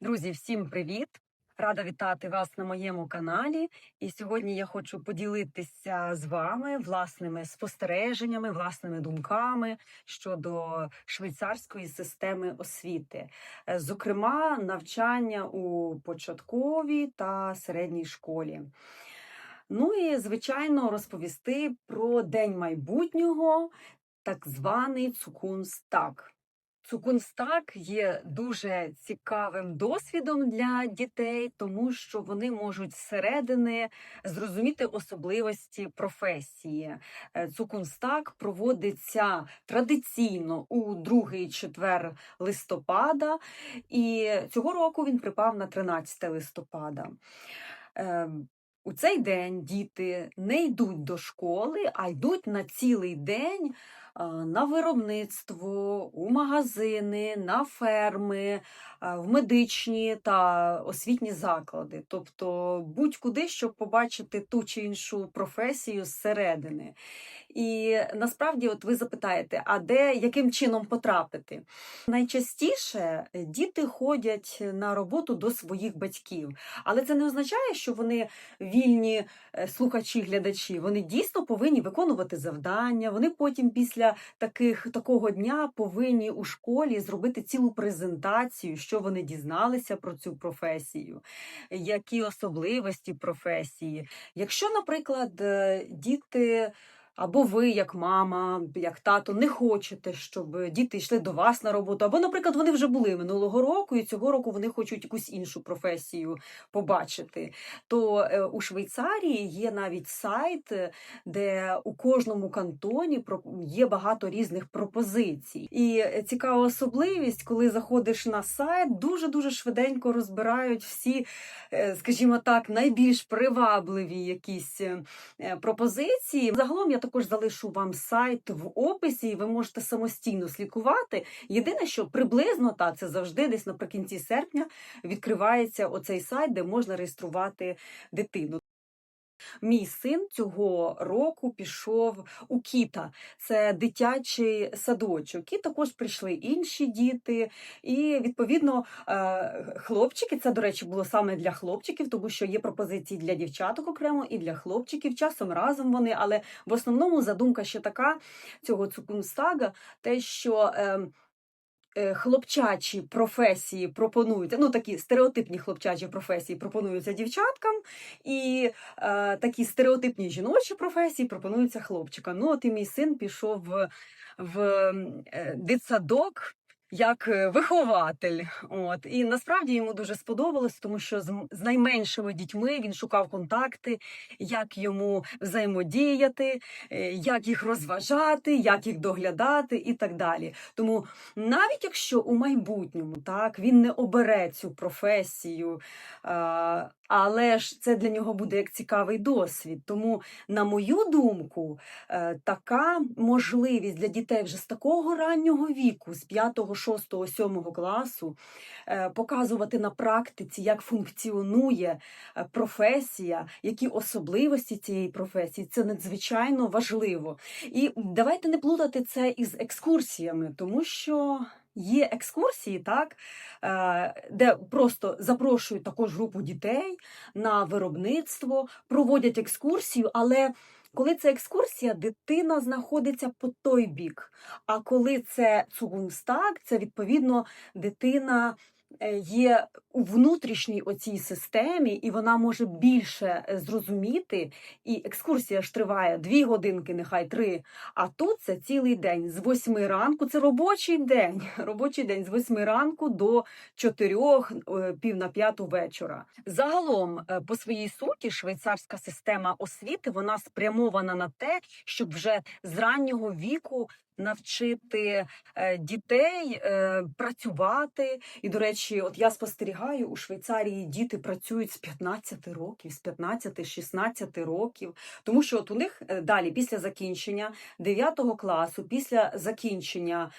Друзі, всім привіт! Рада вітати вас на моєму каналі. І сьогодні я хочу поділитися з вами власними спостереженнями, власними думками щодо швейцарської системи освіти, Е, зокрема, навчання у початковій та середній школі. Ну і звичайно розповісти про день майбутнього, так званий Цукунстаг. Цукунстаг є дуже цікавим досвідом для дітей, тому що вони можуть зсередини зрозуміти особливості професії. Е, Цукунстаг проводиться традиційно у другий четвер листопада, і цього року він припав на 13 листопада. Е, У цей день діти не йдуть до школи, а йдуть на цілий день на виробництво, у магазини, на ферми, в медичні та освітні заклади. Тобто будь-куди, щоб побачити ту чи іншу професію зсередини. І насправді, от ви запитаєте, а де яким чином потрапити? Найчастіше е, діти ходять на роботу до своїх батьків, але це не означає, що вони вільні е, слухачі, глядачі. Вони дійсно повинні виконувати завдання. Вони потім після таких такого дня повинні у школі зробити цілу презентацію, що вони дізналися про цю професію, які особливості професії. Якщо, наприклад, е, діти. Або ви, як мама, як тато, не хочете, щоб діти йшли до вас на роботу. Або, наприклад, вони вже були минулого року, і цього року вони хочуть якусь іншу професію побачити. То е, у Швейцарії є навіть сайт, е, де у кожному кантоні є багато різних пропозицій. І е, цікава особливість, коли заходиш на сайт, дуже дуже швиденько розбирають всі, скажімо так, найбільш привабливі якісь пропозиції. Загалом я також залишу вам сайт в описі, і ви можете самостійно слідкувати. Єдине, що приблизно так, це завжди десь наприкінці серпня відкривається оцей сайт, де можна реєструвати дитину. Мій син цього року пішов у Кіта, це дитячий садочок. І також прийшли інші діти. І відповідно е, хлопчики, це, до речі, було саме для хлопчиків, тому що є пропозиції для дівчаток окремо і для хлопчиків. Часом разом вони, але в основному задумка ще така цього цукунстага, те, що. Е, Хлопчачі професії пропонуються, ну такі стереотипні хлопчачі професії пропонуються дівчаткам, і е, такі стереотипні жіночі професії пропонуються хлопчикам. Ну, от і мій син пішов в, в е, дитсадок як е, вихователь. От. І насправді йому дуже сподобалось, тому що з, найменшими дітьми він шукав контакти, як йому взаємодіяти, е, як їх розважати, як їх доглядати і так далі. Тому навіть якщо у майбутньому так він не обере цю професію, але ж це для нього буде як цікавий досвід. Тому, на мою думку, е, така можливість для дітей вже з такого раннього віку, з 5, 6, 7 класу, е, показувати на практиці, як функціонує е, професія, які особливості цієї професії, це надзвичайно важливо. І давайте не плутати це із екскурсіями, тому що. Є екскурсії, так, е, де просто запрошують також групу дітей на виробництво, проводять екскурсію, але коли це екскурсія, дитина знаходиться по той бік. А коли це цугунстак, це відповідно дитина є у внутрішній оцій системі, і вона може більше е, зрозуміти. І екскурсія ж триває дві годинки, нехай три. А тут це цілий день з восьми ранку. Це робочий день. Робочий день з восьми ранку до чотирьох, е, пів на п'яту вечора. Загалом, е, по своїй суті, швейцарська система освіти вона спрямована на те, щоб вже з раннього віку навчити е, дітей е, працювати. І, до речі, от я спостерігаю, у Швейцарії діти працюють з 15 років, з 15-16 років, тому що от у них е, далі, після закінчення 9 класу, після закінчення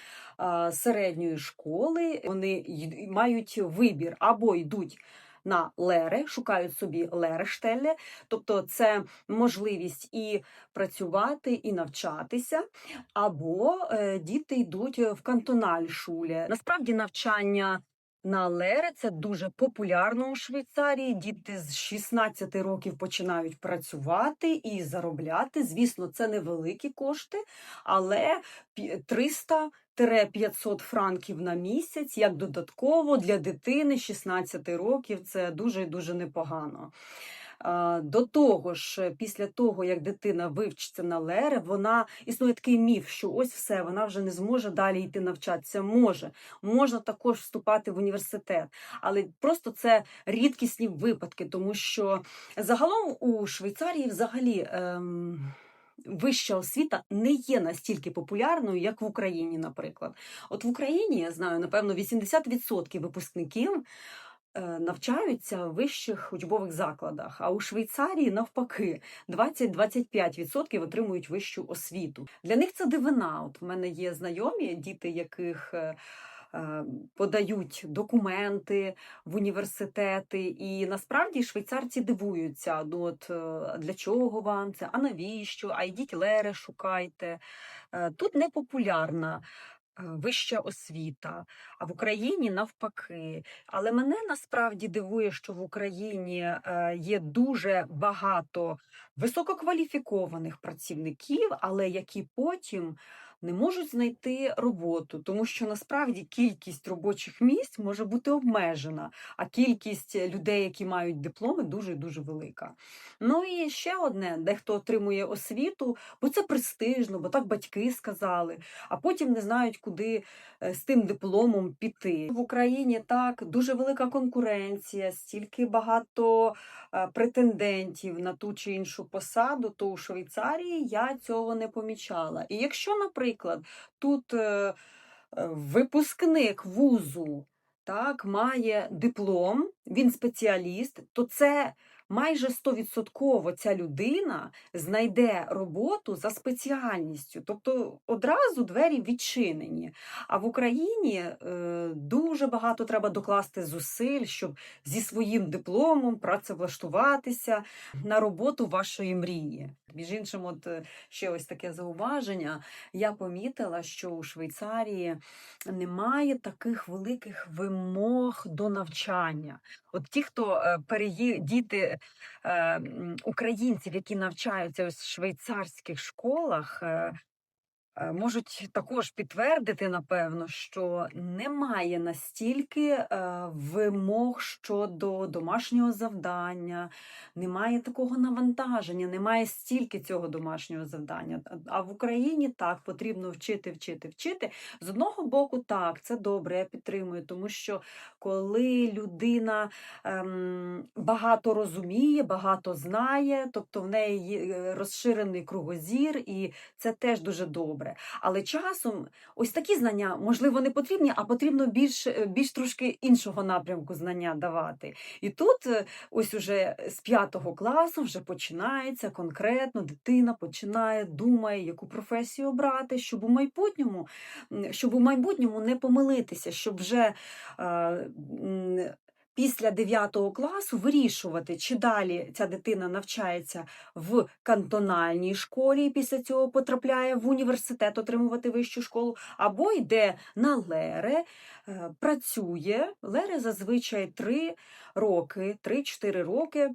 середньої школи, вони мають вибір або йдуть на лере, шукають собі лерештелле, тобто це можливість і працювати, і навчатися, або е, діти йдуть в кантональшулі. Насправді навчання. На Лере це дуже популярно у Швейцарії. Діти з 16 років починають працювати і заробляти. Звісно, це невеликі кошти, але 300 500 франків на місяць, як додатково для дитини 16 років це дуже дуже непогано. До того ж, після того, як дитина вивчиться на лере, вона існує такий міф, що ось все, вона вже не зможе далі йти навчатися. Може, можна також вступати в університет, але просто це рідкісні випадки, тому що загалом у Швейцарії взагалі. Ем... Вища освіта не є настільки популярною, як в Україні, наприклад. От в Україні я знаю, напевно, 80% випускників е, навчаються в вищих учбових закладах, а у Швейцарії навпаки 20-25% отримують вищу освіту. Для них це дивина. От в мене є знайомі діти, яких е, подають документи в університети, і насправді швейцарці дивуються. Ну от е, для чого вам це? А навіщо? А йдіть лере, шукайте. Е, Тут не популярна е, вища освіта, а в Україні навпаки. Але мене насправді дивує, що в Україні е, є дуже багато висококваліфікованих працівників, але які потім не можуть знайти роботу, тому що насправді кількість робочих місць може бути обмежена, а кількість людей, які мають дипломи, дуже дуже велика. Ну і ще одне: дехто отримує освіту, бо це престижно, бо так батьки сказали, а потім не знають, куди е, з тим дипломом піти. В Україні так дуже велика конкуренція, стільки багато е, претендентів на ту чи іншу посаду, то у Швейцарії я цього не помічала. І якщо, наприклад, тут е, е, випускник вузу так, має диплом, він спеціаліст, то це майже 100% ця людина знайде роботу за спеціальністю. Тобто одразу двері відчинені. А в Україні е, дуже багато треба докласти зусиль, щоб зі своїм дипломом працевлаштуватися на роботу вашої мрії. Між іншим, от е, ще ось таке зауваження. Я помітила, що у Швейцарії немає таких великих вимог до навчання. От ті, хто е, переї... діти українців, які навчаються у швейцарських школах, е, е, можуть також підтвердити, напевно, що немає настільки е, вимог щодо домашнього завдання, немає такого навантаження, немає стільки цього домашнього завдання. А- в Україні так потрібно вчити, вчити, вчити. З одного боку, так, це добре, я підтримую, тому що коли людина ем, багато розуміє, багато знає, тобто в неї е, розширений кругозір, і це теж дуже добре. Але часом ось такі знання, можливо, не потрібні, а потрібно більш, е, більш трошки іншого напрямку знання давати. І тут е, ось уже з п'ятого класу вже починається конкретно, дитина починає, думає, яку професію обрати, щоб у майбутньому, щоб у майбутньому не помилитися, щоб вже е, після 9 класу вирішувати, чи далі ця дитина навчається в кантональній школі, і після цього потрапляє в університет отримувати вищу школу, або йде на лере, е, працює. Лере зазвичай 3 роки, 3-4 роки.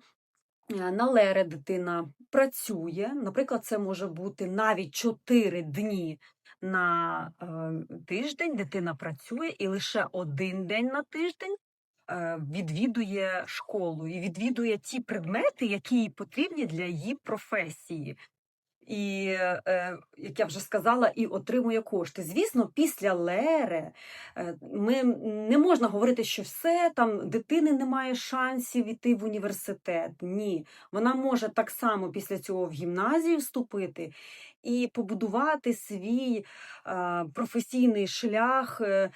Е, На лере дитина працює. Наприклад, це може бути навіть 4 дні на е, тиждень. Дитина працює і лише один день на тиждень відвідує школу і відвідує ті предмети, які їй потрібні для її професії. І, е, як я вже сказала, і отримує кошти. Звісно, після лере ми не можна говорити, що все там дитини немає шансів іти в університет. Ні, вона може так само після цього в гімназію вступити і побудувати свій е, професійний шлях е,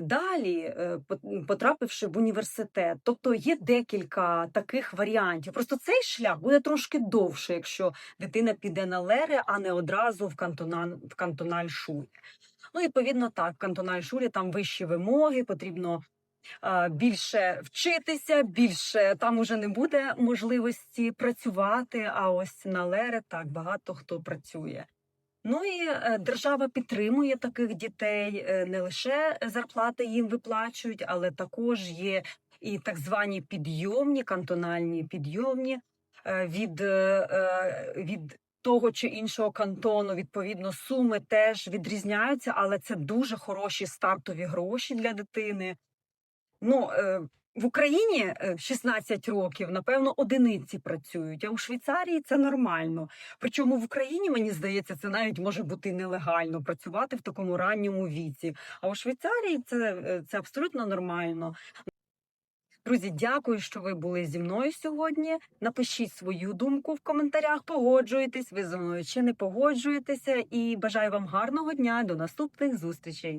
далі, потрапивши в університет. Тобто є декілька таких варіантів. Просто цей шлях буде трошки довше, якщо дитина піде на лере, а не одразу в кантональ, в кантональ шулі. Ну, відповідно, так, в кантональ шулі там вищі вимоги, потрібно а, більше вчитися, більше там уже не буде можливості працювати. А ось на лере так багато хто працює. Ну і е, держава підтримує таких дітей. е, Не лише зарплати їм виплачують, але також є і так звані підйомні, кантональні підйомні е, від, е, е, від того чи іншого кантону. Відповідно, суми теж відрізняються, але це дуже хороші стартові гроші для дитини. Ну, е, в Україні е, 16 років, напевно, одиниці працюють, а у Швейцарії це нормально. Причому в Україні, мені здається, це навіть може бути нелегально працювати в такому ранньому віці. А у Швейцарії це, е, це абсолютно нормально. Друзі, дякую, що ви були зі мною сьогодні. Напишіть свою думку в коментарях. Погоджуєтесь ви зі мною чи не погоджуєтеся. І бажаю вам гарного дня. До наступних зустрічей.